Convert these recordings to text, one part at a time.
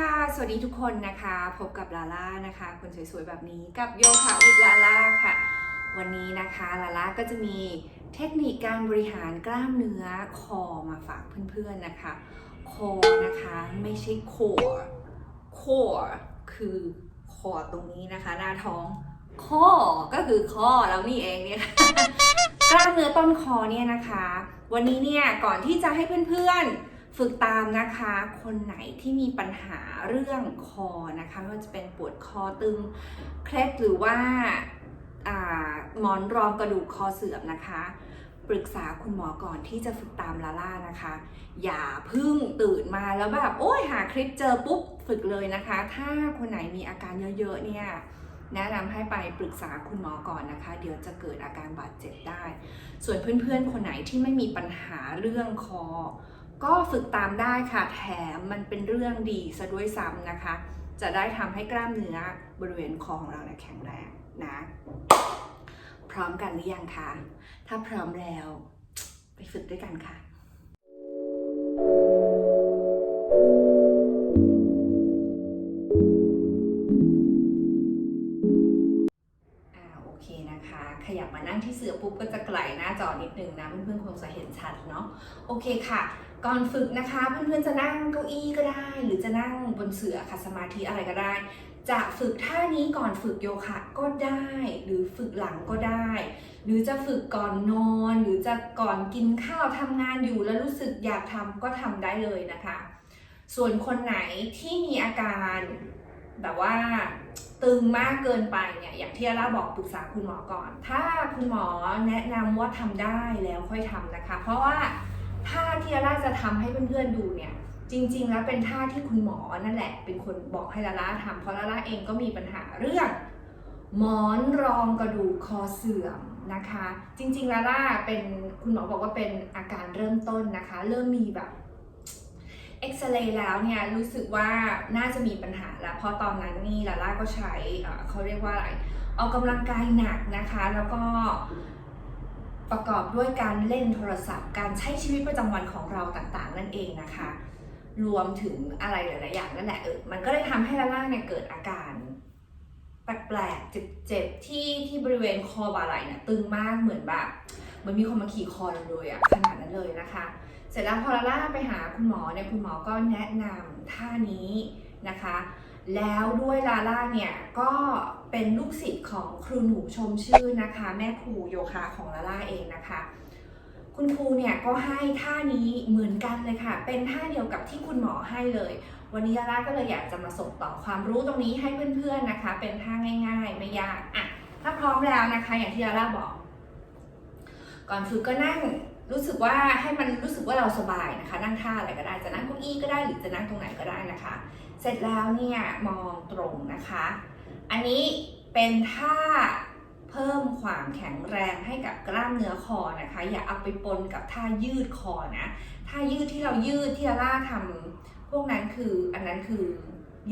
ค่ะ สวัสดีทุกคนนะคะ พบกับลาล่านะคะ คนสวยๆ แบบนี้กับโยคะวิลาล่าค่ะ วันนี้นะคะลาล่าก็จะมีเทคนิคการบริหารกล้ามเนื้อคอมาฝากเพื่อนๆนะคะ คอนะคะไม่ใช่คอคอคือคอตรงนี้นะคะ หน้าท้องข้อก็คือข้อแล้วนี่เองเนี่ยกล้ามเนื้อต้นคอเนี่ยนะคะ วันนี้เนี่ยก่อนที่จะให้เพื่อนๆ ฝึกตามนะคะ คนไหนที่มีปัญหาเรื่องคอนะคะไม่ว่าจะเป็นปวดคอตึง เคล็ดหรือว่าอ่าหมอนรองกระดูกคอเสื่อมนะคะปรึกษาคุณหมอก่อนที่จะฝึกตามลาล่านะคะ อย่าเพึ่งตื่นมาแล้วแบบโอ้ยหาคลิปเจอปุ๊บฝึกเลยนะคะ ถ้าคนไหนมีอาการเยอะๆเนี่ยแนะนำให้ไปปรึกษาคุณหมอก่อนนะคะ เดี๋ยวจะเกิดอาการบาดเจ็บได้ ส่วนเพื่อนๆคนไหนที่ไม่มีปัญหาเรื่องคอ ก็ฝึกตามได้ค่ะแถมมันเป็นเรื่องดีซะด้วยซ้ำนะคะ จะได้ทำให้กล้ามเนื้อบริเวณคอของเราแข็งแรงนะ พร้อมกันหรือยังคะถ้าพร้อมแล้ว ไปฝึกด้วยกันค่ะอ่าโอเคนะคะขยับมานั่งที่เสือปุ๊บก็จะไกลหน้าจอนิดนึงนะเพื่อนๆคงจะเห็นชัดเนาะโอเคค่ะ ก่อนฝึกนะคะเพื่อนๆจะนั่งเก้าอี้ก็ได้ หรือจะนั่งบนเสื่อค่ะสมาธิอะไรก็ได้ จะฝึกท่านี้ก่อนฝึกโยคะก็ได้ หรือฝึกหลังก็ได้ หรือจะฝึกก่อนนอน หรือจะก่อนกินข้าวทำงานอยู่แล้วรู้สึกอยากทำก็ทำได้เลยนะคะ ส่วนคนไหนที่มีอาการแบบว่าตึงมากเกินไปเนี่ยอย่างที่อาร่าบอกปรึกษาคุณหมอก่อน ถ้าคุณหมอแนะนำว่าทำได้แล้วค่อยทำนะคะ เพราะว่า ท่าที่อาร่าจะทำให้เพื่อนๆดูเนี่ย จริง ๆ แล้วเป็นท่าที่คุณหมอนั่นแหละ เป็นคนบอกให้ลาล่าทำเพราะลาล่าเองก็มีปัญหาเรื่องหมอนรองกระดูกคอเสื่อมนะคะ จริงๆลาล่าเป็นคุณหมอบอกว่าเป็นอาการเริ่มต้นนะคะ เริ่มมีแบบเอ็กซเรย์แล้วเนี่ยรู้สึกว่าน่าจะมีปัญหาแล้วเพราะตอนนั้นนี่ลาล่าก็ใช้อ่อเขาเรียกว่าอะไรออกกำลังกายหนักนะคะ แล้วก็ ประกอบด้วยการเล่นโทรศัพท์ การใช้ชีวิตประจำวันของเราต่างๆ นั่นเองนะคะ รวมถึงอะไรหลายๆอย่างนั่นแหละเออมันก็เลยทำให้ลาล่าเนี่ยเกิดอาการแปลกๆเจ็บๆที่ที่บริเวณคอบ่าไหล่เนี่ยตึงมากเหมือนแบบเหมือนมีคนมาขี่คอเราเลยอะขนาดนั้นเลยนะคะ เสร็จแล้วพอลาล่าไปหาคุณหมอเนี่ยคุณหมอก็แนะนำท่านี้นะคะ แล้วด้วยลาล่าเนี่ยก็เป็นลูกศิษย์ของครูหนูชมชื่อนะคะ แม่ครูโยคะของลาล่าเองนะคะ คุณครูเนี่ยก็ให้ท่านี้เหมือนกันเลยค่ะ เป็นท่าเดียวกับที่คุณหมอให้เลย วันนี้ลาล่าก็เลยอยากจะมาส่งต่อความรู้ตรงนี้ให้เพื่อนๆนะคะ เป็นท่าง่าย ๆ ไม่ยากอะถ้าพร้อมแล้วนะคะ อย่างที่ลาล่าบอก ก่อนฝึกก็นั่ง รู้สึกว่าให้มันรู้สึกว่าเราสบายนะคะ นั่งท่าอะไรก็ได้จะนั่งเก้าอี้ก็ได้หรือจะนั่งตรงไหนก็ได้นะคะ เสร็จแล้วเนี่ยมองตรงนะคะ อันนี้เป็นท่าเพิ่มความแข็งแรงให้กับกล้ามเนื้อคอนะคะ อย่าเอาไปปนกับท่ายืดคอนะท่ายืดที่เรายืดที่ลาล่าทำพวกนั้นคืออันนั้นคือ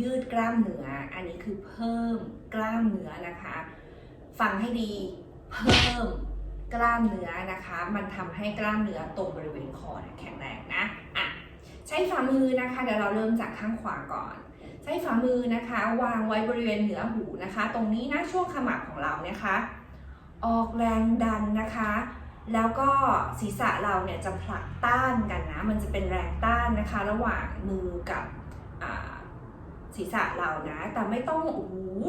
ยืดกล้ามเนื้ออันนี้คือเพิ่มกล้ามเนื้อนะคะ ฟังให้ดีเพิ่ม กล้ามเนื้อนะคะ มันทำให้กล้ามเนื้อตรงบริเวณคอแข็งแรงนะอะใช้ฝ่ามือนะคะเดี๋ยวเราเริ่มจากข้างขวาก่อน ใช้ฝ่ามือนะคะ วางไว้บริเวณเหนือหูนะคะ ตรงนี้นะช่วงขมับของเรานะคะ ออกแรงดันนะคะ แล้วก็ศีรษะเราเนี่ยจะผลักต้านกันนะ มันจะเป็นแรงต้านนะคะ ระหว่างมือกับศีรษะเรานะ แต่ไม่ต้องโอ้โห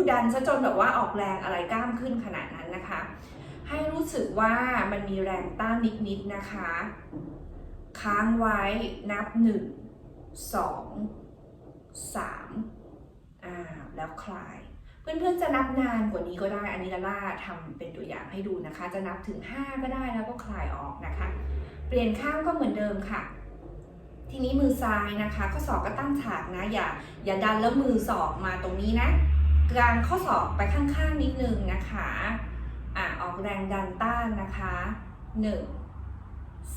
ดันซะจนแบบว่าออกแรงอะไรกล้ามขึ้นขนาดนั้นนะคะ ให้รู้สึกว่ามันมีแรงต้านนิดๆนะคะ ค้างไว้นับหนึ่งสองสามอ่าแล้วคลาย เพื่อนๆจะนับนานกว่านี้ก็ได้ อันนี้ลาล่าทำเป็นตัวอย่างให้ดูนะคะ จะนับถึง 5 ก็ได้แล้วก็คลายออกนะคะ เปลี่ยนข้างก็เหมือนเดิมค่ะทีนี้มือซ้ายนะคะข้อศอกก็ตั้งฉากนะอย่าอย่าดันแล้วมือศอกมาตรงนี้นะกลางข้อศอกไปข้างๆนิดนึงนะคะ แรงดันต้านนะคะ 1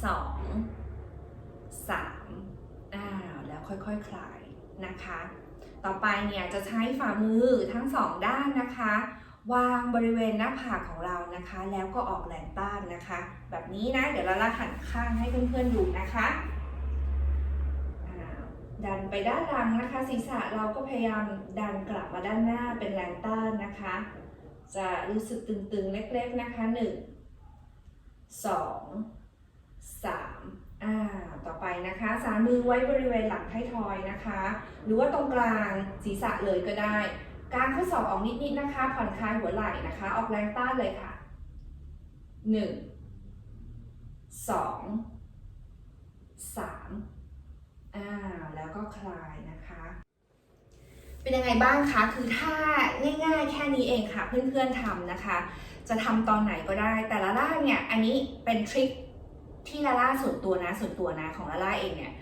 2 3อ่าแล้วค่อยๆคคลายนะคะ ต่อไปเนี่ยจะใช้ฝ่ามือทั้งสองด้านนะคะ วางบริเวณหน้าผากของเรานะคะ แล้วก็ออกแรงต้านนะคะ แบบนี้นะ เดี๋ยวเราละหันข้างให้เพื่อนๆดูนะคะดันไปด้านหลังนะคะ ศีรษะเราก็พยายามดันกลับมาด้านหน้าเป็นแรงต้านนะคะ จะรู้สึกตึงๆ เล็กๆ นะคะหนึ่งสองสามอ่าต่อไปนะคะสามมือไว้บริเวณหลังท้ายทอยนะคะ หรือว่าตรงกลางศีรษะเลยก็ได้ กางข้อศอกออกนิดๆนะคะ ผ่อนคลายหัวไหล่นะคะ ออกแรงต้านเลยค่ะหนึ่งสองสามอ่าแล้วก็คลายนะคะ เป็นยังไงบ้างคะ คือถ้าง่ายๆ แค่นี้เองค่ะเพื่อนๆทำนะคะ จะทำตอนไหนก็ได้ แต่ละล่าเนี่ย อันนี้เป็นทริคที่ลาล่าส่วนตัวนะ ส่วนตัวนะของลาล่าเองเนี่ย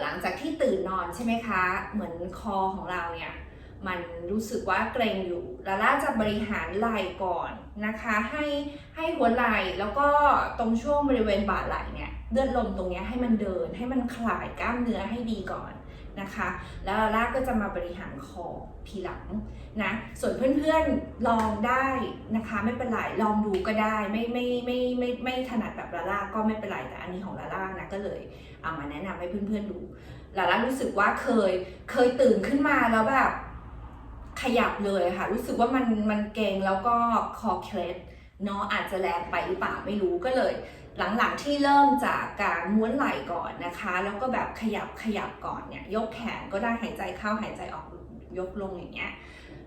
หลังจากที่ตื่นนอนใช่ไหมคะ เหมือนคอของเราเนี่ยมันรู้สึกว่าเกรงอยู่ลาล่าจะบริหารไหล่ก่อนนะคะ ให้ให้หัวไหล่แล้วก็ตรงช่วงบริเวณบ่าไหล่เนี่ย เลือดลมตรงเนี้ยให้มันเดิน ให้มันคลายกล้ามเนื้อให้ดีก่อนนะคะ แล้วลาล่าก็จะมาบริหารคอทีหลังนะ ส่วนเพื่อนๆลองได้นะคะ ไม่เป็นไรลองดูก็ได้ไม่ไม่ไม่ไม่ไม่ถนัดแบบลาล่าก็ไม่เป็นไรแต่อันนี้ของลาล่านะก็เลยเอามาแนะนำให้เพื่อนๆดูลาล่ารู้สึกว่าเคยเคยตื่นขึ้นมาแล้วแบบขยับเลยค่ะ รู้สึกว่ามันมันเกรงแล้วก็คอเคล็ดเนาะอาจจะแรงไปหรือเปล่าไม่รู้ก็เลย หลังๆที่เริ่มจากการม้วนไหล่ก่อนนะคะ แล้วก็แบบขยับขยับก่อนเนี่ยยกแขนก็ได้หายใจเข้าหายใจออกยกลงอย่างเงี้ย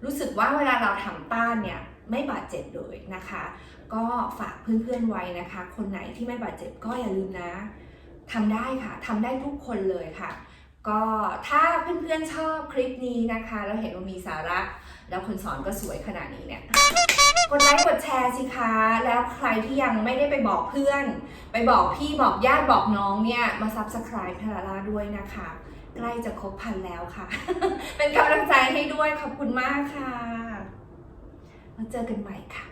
รู้สึกว่าเวลาเราทำต้านเนี่ยไม่บาดเจ็บเลยนะคะ ก็ฝากเพื่อนๆไว้นะคะ คนไหนที่ไม่บาดเจ็บก็อย่าลืมนะทำได้ค่ะทำได้ทุกคนเลยค่ะ ก็ถ้าเพื่อนๆชอบคลิปนี้นะคะ แล้วเห็นว่ามีสาระ แล้วคนสอนก็สวยขนาดนี้เนี่ย กดไลค์กดแชร์สิคะ แล้วใครที่ยังไม่ได้ไปบอกเพื่อน ไปบอกพี่บอกญาติบอกน้องเนี่ยมาซับสไคร b e พลาราด้วยนะคะ ใกล้จะครบพันแล้วค่ะ เป็นกำลังใจให้ด้วยขอบคุณมากค่ะมาเจอกันใหม่ค่ะ